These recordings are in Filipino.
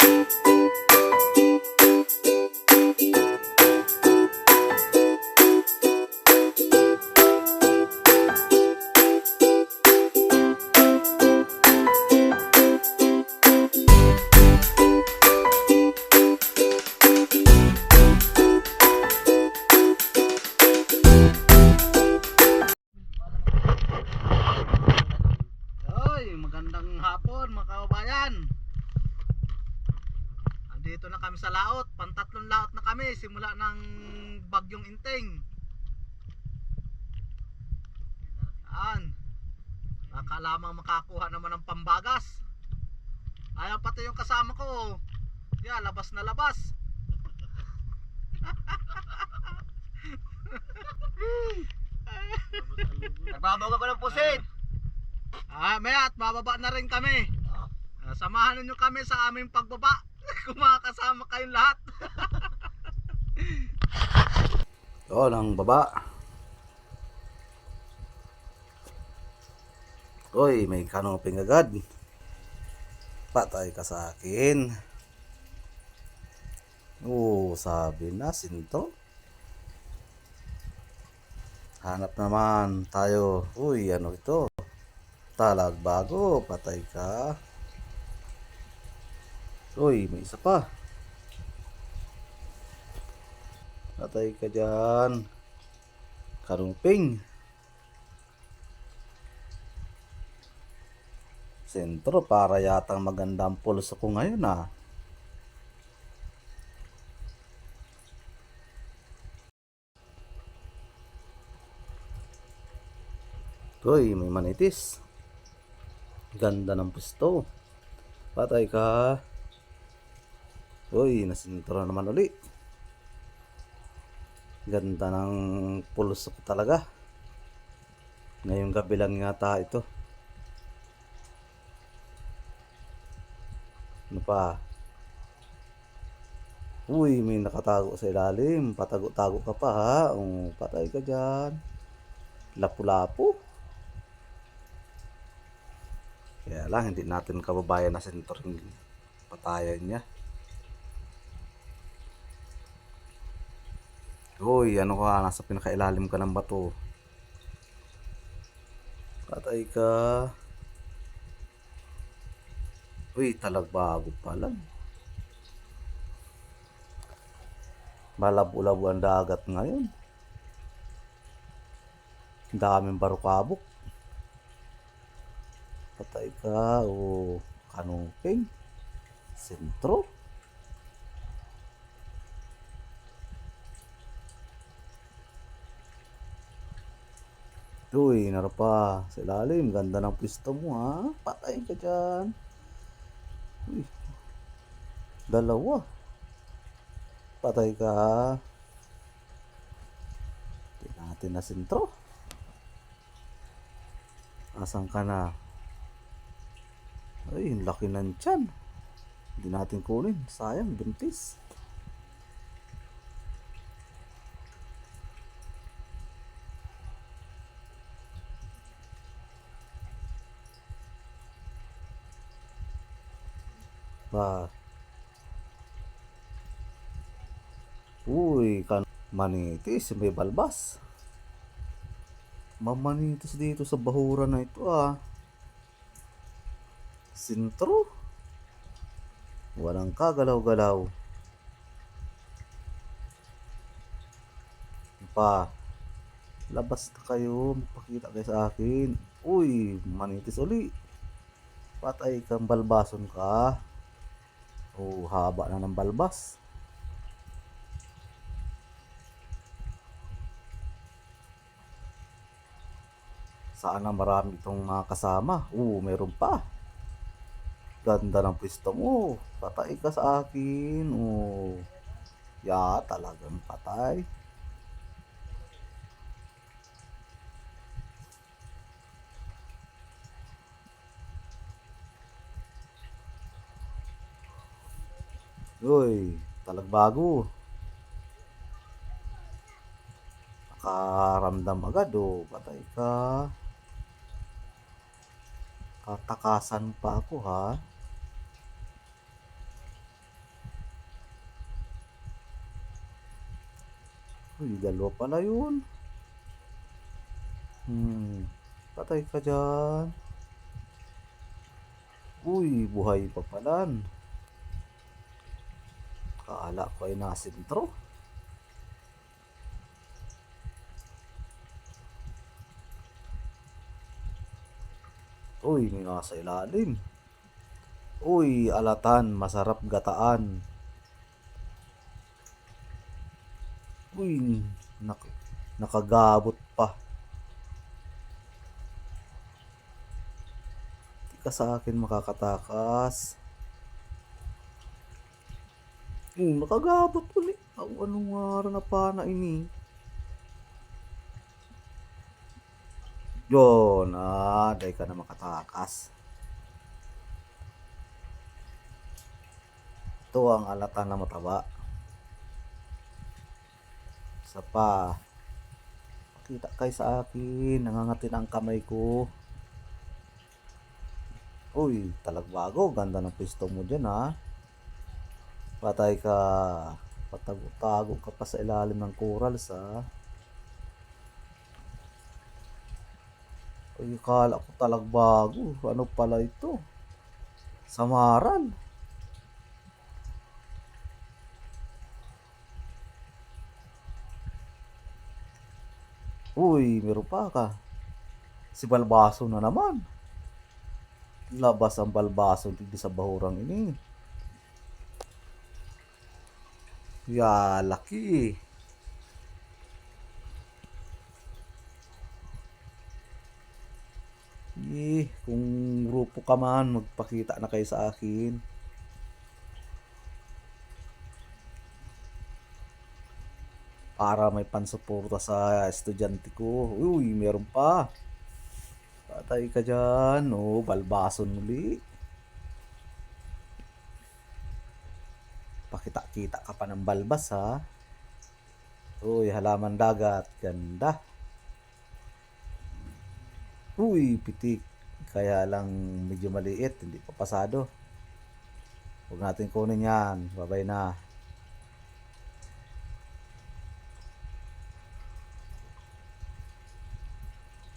Thank you. Andito na kami sa laot. Pantatlong laot na kami simula ng bagyong inting. Yan. Baka lamang makakuha naman ng pambagas. Ayaw pati yung kasama ko. Yeah, labas na labas. Nagbabawag ako ng pusit. Ah, may at bababa na rin kami. Ah, samahan niyo kami sa aming pagbaba. Kung makakasama kayong lahat. Oo, ng baba. Uy, may kanoping agad. Patay ka sa akin. Oo, sabi na, sinto. Hanap naman tayo. Uy, ano ito? Talag bago, patay ka. Uy, may isa pa. Patay ka dyan. Karumping. Sentro, para yatang magandang pulso ko ngayon ah. Uy, may manitis. Ganda ng pusto. Patay ka. Uy, nasintura naman uli. Ganda ng pulso ko talaga. Ngayong gabi lang yata ito. Ano pa? Uy, may nakatago sa ilalim. Patago-tago ka pa ha. Oh, patay ka dyan. Lapu-lapu. Kaya lang, hindi natin kababayan na sentro yung patayan niya. Uy, ano ka? Nasa pinakailalim ka ng bato. Patay ka. Uy, talagbago pa lang. Malabo-labo ang dagat ngayon. Daming barukabok. Patay ka o kanuping. Sentro. Uy, naro pa. Sa ilalim. Ganda ng pwesto mo ha. Patay ka dyan. Uy. Dalawa. Patay ka. Hindi natin na sentro. Asan ka na? Ay, laki ng tiyan. Hindi natin kunin. Sayang, buntis. Ba. Uy, kan manitis, may balbas. Mamanitis dito sa bahura na ito ah. Sintro. Walang kagalaw-galaw. Pa. Labas na kayo. Magpakita kayo sa akin. Uy, manitis uli. Patay kang balbason ka. Oh, haba na ng balbas. Sana marami itong mga kasama. Oo, meron pa. Ganda ng pwesto mo. Patay ka sa akin. Oo. Ya, talagang patay. Uy, talag bago. Nakaramdam agad o. Oh. Patay ka. Tatakasan pa ako ha. Uy, dalawa pala yun. Hmm. Patay ka dyan. Uy, buhay pa pala. Kala ko ay nasintro. Uy, may nasa ilalim. Uy, alatan, masarap gataan. Uy, nak nakagabot pa. Di ka sa akin makakatakas. Hmm, nakagabot ulit. Ang anong araw na pa na ini. Yun, ah, dahil ka na makatakas. Ito ang alatan na mataba. Isa pa. Pakita kayo sa akin. Nangangatin ang kamay ko. Uy, talagbago. Ganda ng pisto mo dyan, ha? Patay ka. Patago-tago ka pa sa ilalim ng corals, ha? Uy, kala ko talagbago. Ano pala ito? Samaran. Uy, meron pa ka. Si Balbaso na naman. Labas ang Balbaso dito sa bahurang ini. Ya, laki. Eh, kung grupo ka man, magpakita na kayo sa akin. Para may pansuporta sa estudyante ko. Uy, meron pa. Patay ka dyan. Oh, balbason muli. Pakita-kita ka pa ng balbas ha. Uy, halaman dagat. Ganda. Uy, pitik. Kaya lang medyo maliit. Hindi pa pasado. Huwag natin kunin yan. Babay na.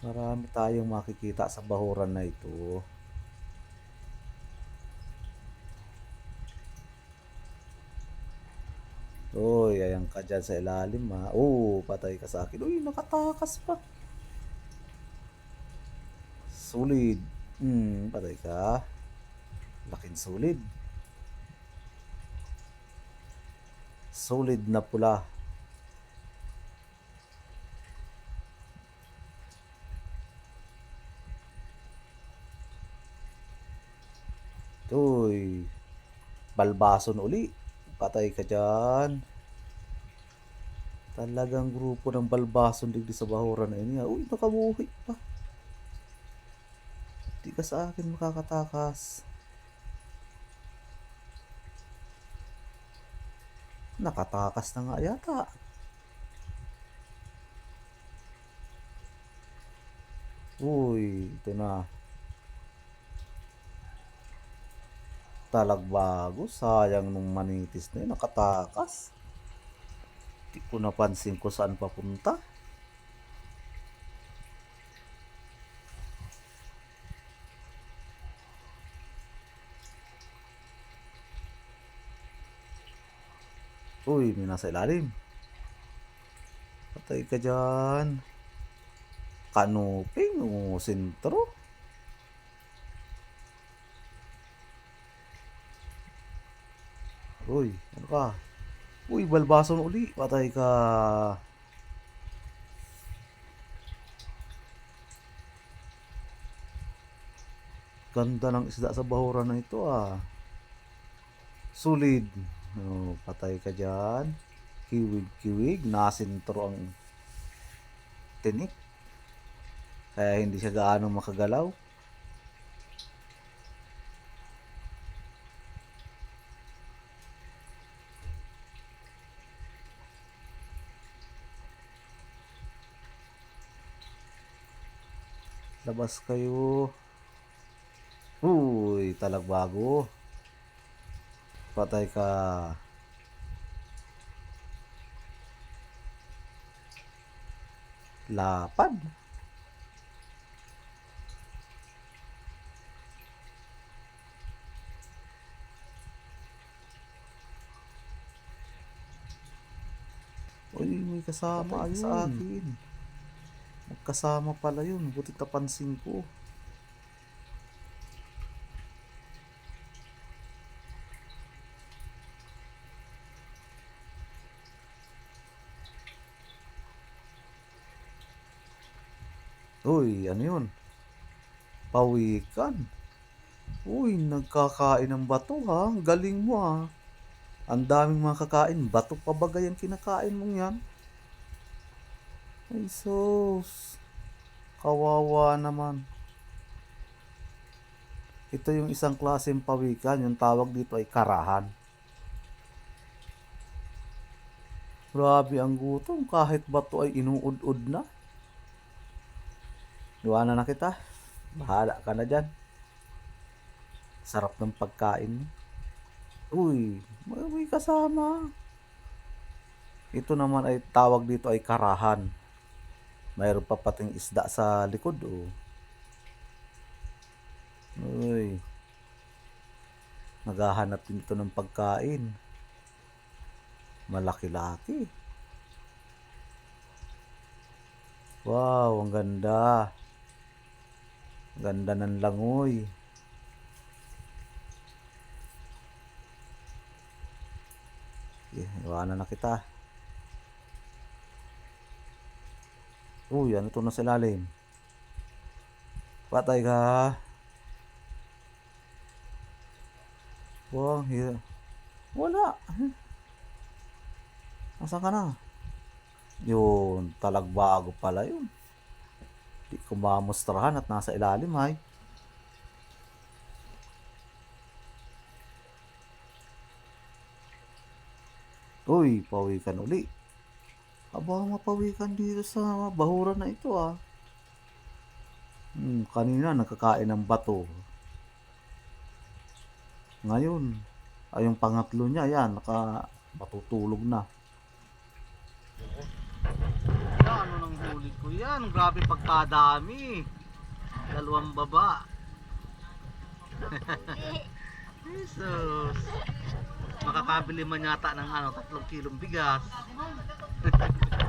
Marami tayong makikita sa bahuran na ito. Uy, ayan ka dyan sa ilalim ha. Oo, patay ka sa akin. Uy, nakatakas pa. Solid. Hmm, patay ka. Laking solid. Solid na pula. Uy, balbason uli. Patay ka dyan. Talagang grupo ng balbason digdi sa bahuran na ini. Uy, nakabuhi pa. Di ka sa akin makakatakas. Nakatakas na nga yata. Uy, ito na. Talagbago, sayang nung manitis na yun, nakatakas. Di ko napansin ko saan papunta. Uy, may nasa ilalim. Patay ka dyan. Kanuping, o sentro. Uy, ano ka? Uy, balbason uli. Patay ka. Ganda ng isda sa bahura na ito ah. Solid. Oh, patay ka dyan. Kiwig-kiwig. Nasintro ang tinik. Kaya hindi siya gaano makagalaw. Labas kayo. Uy, talagbago. Patay ka. Lapad. Uy, may kasama Patay sa akin. Magkasama pala yun. Buti tapansin ko. Uy, ano yun? Pawikan. Uy, nagkakain ng bato ha. Galing mo ha. Ang daming mga kakain. Bato pa ba yan kinakain mong yan? Ay. Kawawa naman. Ito yung isang klaseng pawikan. Yung tawag dito ay karahan. Grabe ang gutom. Kahit bato ay inuud-ud na. Iwanan na kita. Bahala ka na dyan. Sarap ng pagkain. Uy, may kasama. Ito naman ay tawag dito ay karahan. Mayroon pa pating isda sa likod, oh. Uy. Naghahanap din ito ng pagkain. Malaki-laki. Wow, ang ganda. Ganda ng langoy. Okay, iwanan na kita. Uy, ano to na sa ilalim? Patay ka. Wow, here. Wala. Nasaan ka na? Yun, talagbago pala yun. Di ko mamustrahan at nasa ilalim ay. Uy, pawikan uli. Aba, mapawikan dito sa bahuran na ito ah. Hmm, kanina nakakain ng bato. Ngayon, ay yung pangatlo niya, yan, naka matutulog na. Yan, ano nang huli ko yan? Grabe pagkadami. Dalawang baba. Jesus. Makakabili man yata ng ano, tatlong kilong bigas.